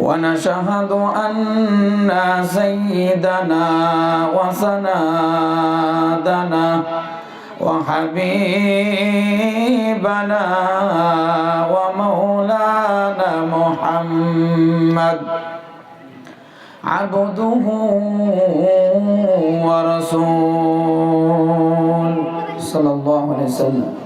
ونشهد أن سيدنا وسنادنا وحبيبنا ومولانا محمد عبده ورسول صلى الله عليه وسلم.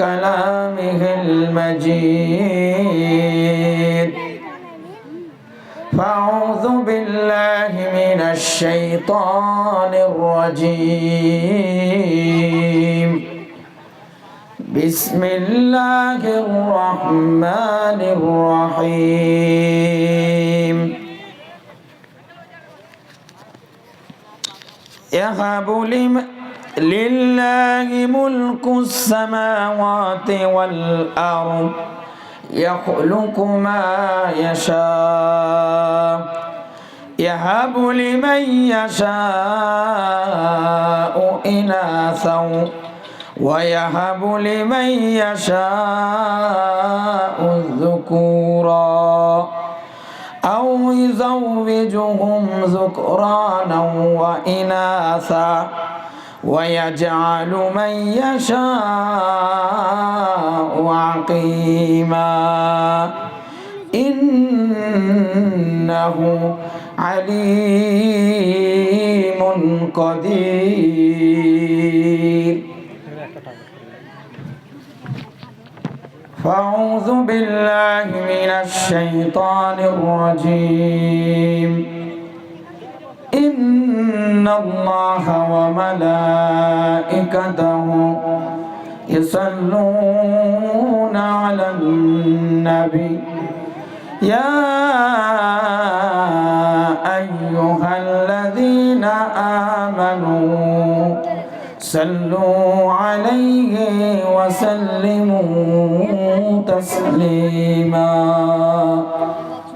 كلامه المجيد. فأعوذ بالله من الشيطان الرجيم. بسم الله الرحمن الرحيم. يهب لمن لله ملك السماوات والأرض يخلق ما يشاء يهب لمن يشاء إناثا ويهب لمن يشاء الذكورا. أو يزوجهم ذكرانا وإناثا. ويجعل من يشاء عقيما إنه عليم قدير فأعوذ بالله من الشيطان الرجيم إن الله وملائكته يصلون على النبي يا أيها الذين آمنوا صلوا عليه وسلموا تسليما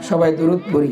সবাই দরুদ পড়ি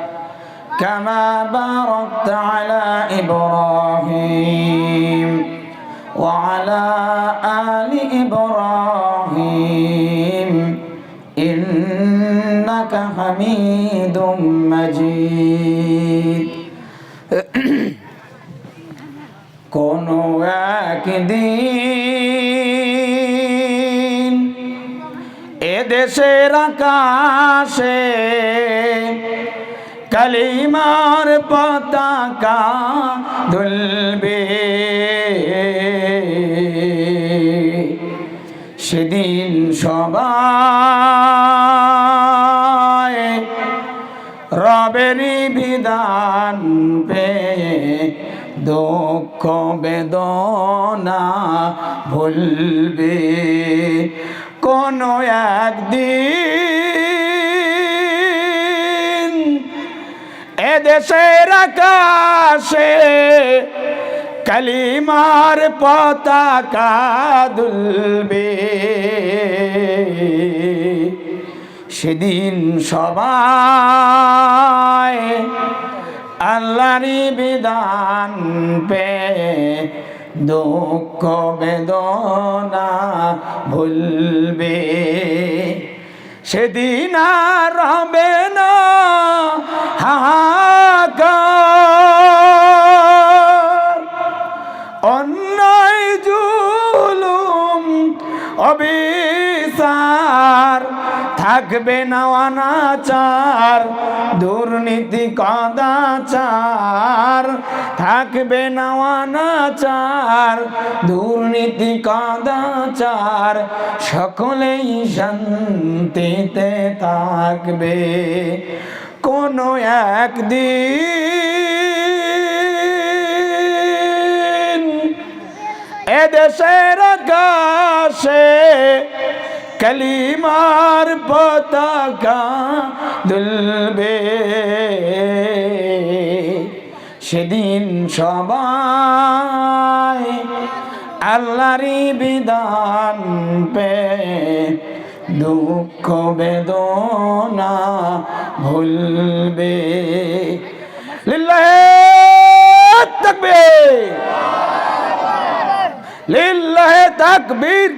كما باركت على إبراهيم وعلى آل إبراهيم إنك حميد مجيد কোনো একদিন এদেশের আকাশে কালিমার পতাকা দুলবে সেদিন সবাই রবেরই বিধান পে দুঃখ বেদনা ভুলবে। কোনো একদিন এদেশের আকাশে কালিমার পতাকা দুলবে। সেদিন সবাই আল্লাহরই বিধান পে দুঃখ বেদনা ভুলবে। সেদিন আর হবে না অন্যায়, জুলুম, অবিচার থাকবে না অনাচার, দুর্নীতি, কদাচার থাকবে না অনাচার, দুর্নীতি, কদাচার সকলেই শান্তিতে থাকবে। কোনো একদিন এদেশের আকাশে কালিমার পতাকা দুলবে। সেদিন সবাই আল্লাহরই বিধান পে দুঃখ বেদনা ভুলবে। লিল্লাহে তাকবীর। লিল্লাহে তাকবীর।